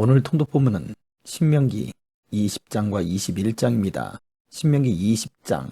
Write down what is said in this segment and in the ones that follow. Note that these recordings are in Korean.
오늘 통독 본문은 신명기 20장과 21장입니다. 신명기 20장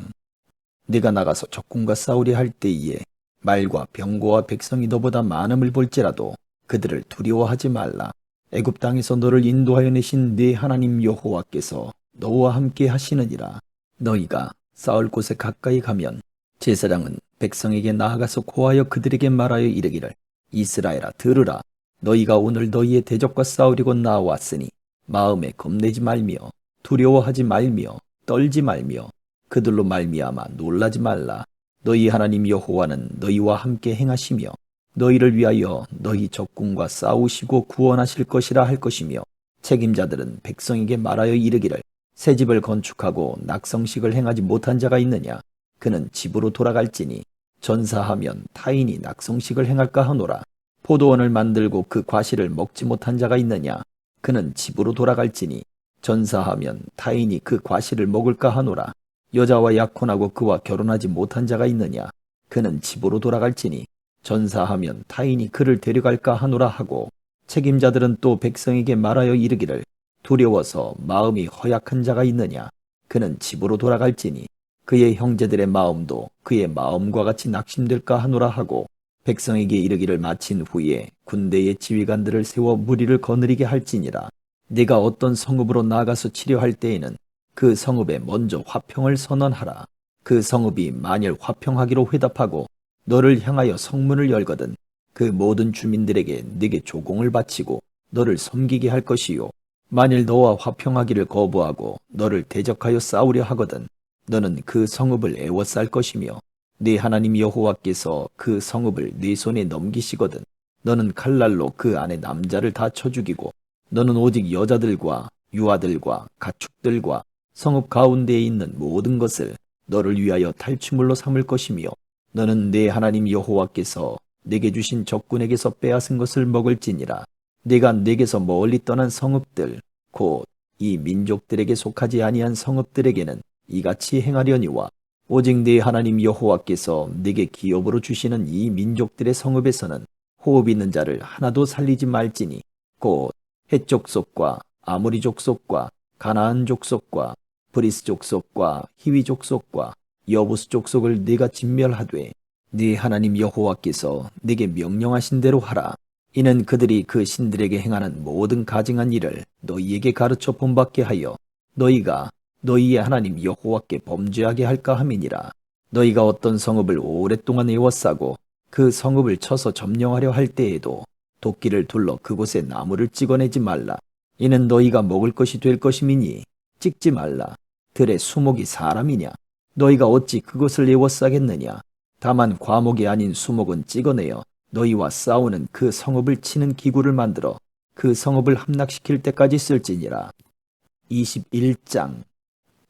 네가 나가서 적군과 싸우려 할 때에 말과 병거와 백성이 너보다 많음을 볼지라도 그들을 두려워하지 말라. 애굽 땅에서 너를 인도하여 내신 네 하나님 여호와께서 너와 함께 하시느니라. 너희가 싸울 곳에 가까이 가면 제사장은 백성에게 나아가서 고하여 그들에게 말하여 이르기를 이스라엘아 들으라 너희가 오늘 너희의 대적과 싸우려고 나왔으니 마음에 겁내지 말며 두려워하지 말며 떨지 말며 그들로 말미암아 놀라지 말라. 너희 하나님 여호와는 너희와 함께 행하시며 너희를 위하여 너희 적군과 싸우시고 구원하실 것이라 할 것이며 책임자들은 백성에게 말하여 이르기를 새 집을 건축하고 낙성식을 행하지 못한 자가 있느냐? 그는 집으로 돌아갈지니 전사하면 타인이 낙성식을 행할까 하노라 포도원을 만들고 그 과실을 먹지 못한 자가 있느냐? 그는 집으로 돌아갈지니 전사하면 타인이 그 과실을 먹을까 하노라. 여자와 약혼하고 그와 결혼하지 못한 자가 있느냐? 그는 집으로 돌아갈지니 전사하면 타인이 그를 데려갈까 하노라 하고 책임자들은 또 백성에게 말하여 이르기를 두려워서 마음이 허약한 자가 있느냐? 그는 집으로 돌아갈지니 그의 형제들의 마음도 그의 마음과 같이 낙심될까 하노라 하고 백성에게 이르기를 마친 후에 군대의 지휘관들을 세워 무리를 거느리게 할지니라. 네가 어떤 성읍으로 나가서 치료할 때에는 그 성읍에 먼저 화평을 선언하라. 그 성읍이 만일 화평하기로 회답하고 너를 향하여 성문을 열거든 그 모든 주민들에게 네게 조공을 바치고 너를 섬기게 할 것이요. 만일 너와 화평하기를 거부하고 너를 대적하여 싸우려 하거든 너는 그 성읍을 애워쌀 것이며 네 하나님 여호와께서 그 성읍을 네 손에 넘기시거든. 너는 칼날로 그 안에 남자를 다 쳐 죽이고 너는 오직 여자들과 유아들과 가축들과 성읍 가운데에 있는 모든 것을 너를 위하여 탈취물로 삼을 것이며 너는 네 하나님 여호와께서 내게 주신 적군에게서 빼앗은 것을 먹을지니라. 네가 내게서 멀리 떠난 성읍들 곧 이 민족들에게 속하지 아니한 성읍들에게는 이같이 행하려니와 오직 네 하나님 여호와께서 네게 기업으로 주시는 이 민족들의 성읍에서는 호흡 있는 자를 하나도 살리지 말지니 곧 헷족속과 아모리 족속과 가나안 족속과 브리스 족속과 히위 족속과 여부스 족속을 네가 진멸하되 네 하나님 여호와께서 네게 명령하신 대로 하라. 이는 그들이 그 신들에게 행하는 모든 가증한 일을 너희에게 가르쳐 본받게 하여 너희가 너희의 하나님 여호와께 범죄하게 할까 함이니라. 너희가 어떤 성읍을 오랫동안 에워싸고 그 성읍을 쳐서 점령하려 할 때에도 도끼를 둘러 그곳에 나무를 찍어내지 말라. 이는 너희가 먹을 것이 될 것임이니 찍지 말라. 들의 수목이 사람이냐? 너희가 어찌 그것을 에워싸겠느냐? 다만 과목이 아닌 수목은 찍어내어 너희와 싸우는 그 성읍을 치는 기구를 만들어 그 성읍을 함락시킬 때까지 쓸지니라. 21장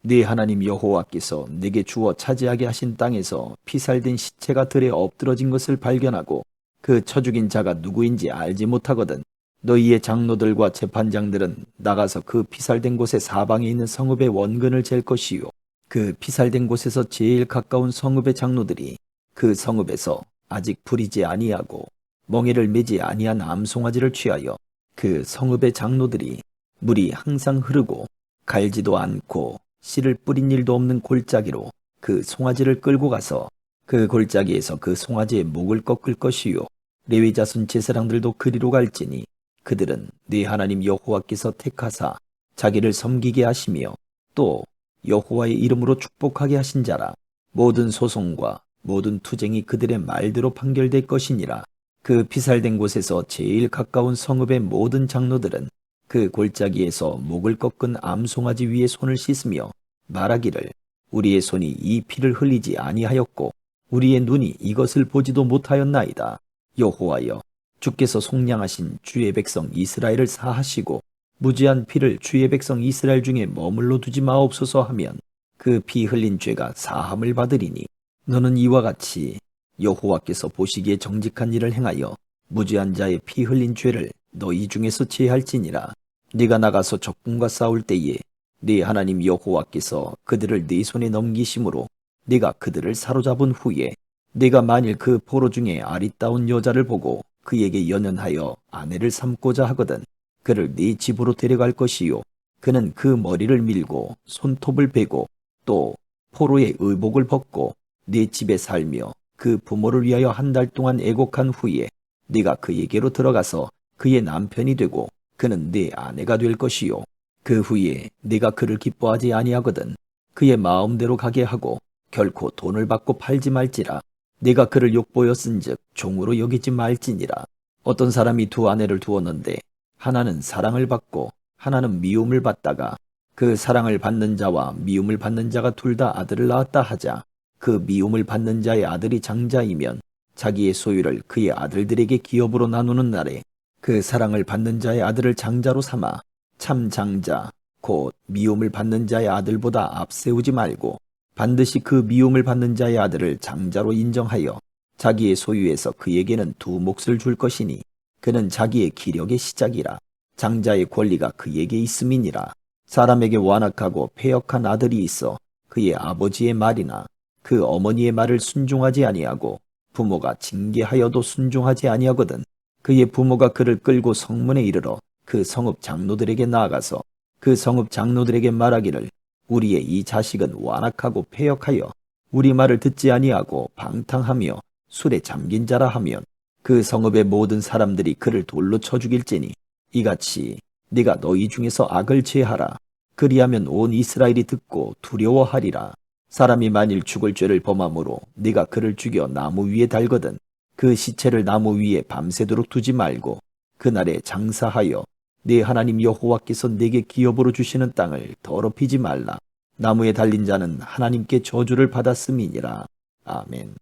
네 하나님 여호와께서 내게 주어 차지하게 하신 땅에서 피살된 시체가 들에 엎드러진 것을 발견하고 그 쳐죽인 자가 누구인지 알지 못하거든 너희의 장로들과 재판장들은 나가서 그 피살된 곳의 사방에 있는 성읍의 원근을 잴 것이요. 그 피살된 곳에서 제일 가까운 성읍의 장로들이 그 성읍에서 아직 부리지 아니하고 멍에를 매지 아니한 암송아지를 취하여 그 성읍의 장로들이 물이 항상 흐르고 갈지도 않고 씨를 뿌린 일도 없는 골짜기로 그 송아지를 끌고 가서 그 골짜기에서 그 송아지의 목을 꺾을 것이요. 레위 자손 제사장들도 그리로 갈지니 그들은 네 하나님 여호와께서 택하사 자기를 섬기게 하시며 또 여호와의 이름으로 축복하게 하신 자라. 모든 소송과 모든 투쟁이 그들의 말대로 판결될 것이니라. 그 피살된 곳에서 제일 가까운 성읍의 모든 장로들은 그 골짜기에서 목을 꺾은 암송아지 위에 손을 씻으며 말하기를 우리의 손이 이 피를 흘리지 아니하였고 우리의 눈이 이것을 보지도 못하였나이다. 여호와여 주께서 속량하신 주의 백성 이스라엘을 사하시고 무지한 피를 주의 백성 이스라엘 중에 머물러 두지 마옵소서 하면 그 피 흘린 죄가 사함을 받으리니 너는 이와 같이 여호와께서 보시기에 정직한 일을 행하여 무지한 자의 피 흘린 죄를 너희 중에서 제할지니라. 네가 나가서 적군과 싸울 때에 네 하나님 여호와께서 그들을 네 손에 넘기심으로 네가 그들을 사로잡은 후에 네가 만일 그 포로 중에 아리따운 여자를 보고 그에게 연연하여 아내를 삼고자 하거든 그를 네 집으로 데려갈 것이요. 그는 그 머리를 밀고 손톱을 베고 또 포로의 의복을 벗고 네 집에 살며 그 부모를 위하여 한 달 동안 애곡한 후에 네가 그에게로 들어가서 그의 남편이 되고 그는 네 아내가 될 것이요. 그 후에 네가 그를 기뻐하지 아니하거든 그의 마음대로 가게 하고 결코 돈을 받고 팔지 말지라. 네가 그를 욕보였은즉 종으로 여기지 말지니라. 어떤 사람이 두 아내를 두었는데 하나는 사랑을 받고 하나는 미움을 받다가 그 사랑을 받는 자와 미움을 받는 자가 둘 다 아들을 낳았다 하자 그 미움을 받는 자의 아들이 장자이면 자기의 소유를 그의 아들들에게 기업으로 나누는 날에 그 사랑을 받는 자의 아들을 장자로 삼아 참 장자 곧 미움을 받는 자의 아들보다 앞세우지 말고 반드시 그 미움을 받는 자의 아들을 장자로 인정하여 자기의 소유에서 그에게는 두 몫을 줄 것이니 그는 자기의 기력의 시작이라 장자의 권리가 그에게 있음이니라. 사람에게 완악하고 폐역한 아들이 있어 그의 아버지의 말이나 그 어머니의 말을 순종하지 아니하고 부모가 징계하여도 순종하지 아니하거든 그의 부모가 그를 끌고 성문에 이르러 그 성읍 장로들에게 나아가서 그 성읍 장로들에게 말하기를 우리의 이 자식은 완악하고 폐역하여 우리 말을 듣지 아니하고 방탕하며 술에 잠긴 자라 하면 그 성읍의 모든 사람들이 그를 돌로 쳐 죽일지니 이같이 네가 너희 중에서 악을 제하라. 그리하면 온 이스라엘이 듣고 두려워하리라. 사람이 만일 죽을 죄를 범함으로 네가 그를 죽여 나무 위에 달거든 그 시체를 나무 위에 밤새도록 두지 말고 그날에 장사하여 네 하나님 여호와께서 네게 기업으로 주시는 땅을 더럽히지 말라. 나무에 달린 자는 하나님께 저주를 받았음이니라. 아멘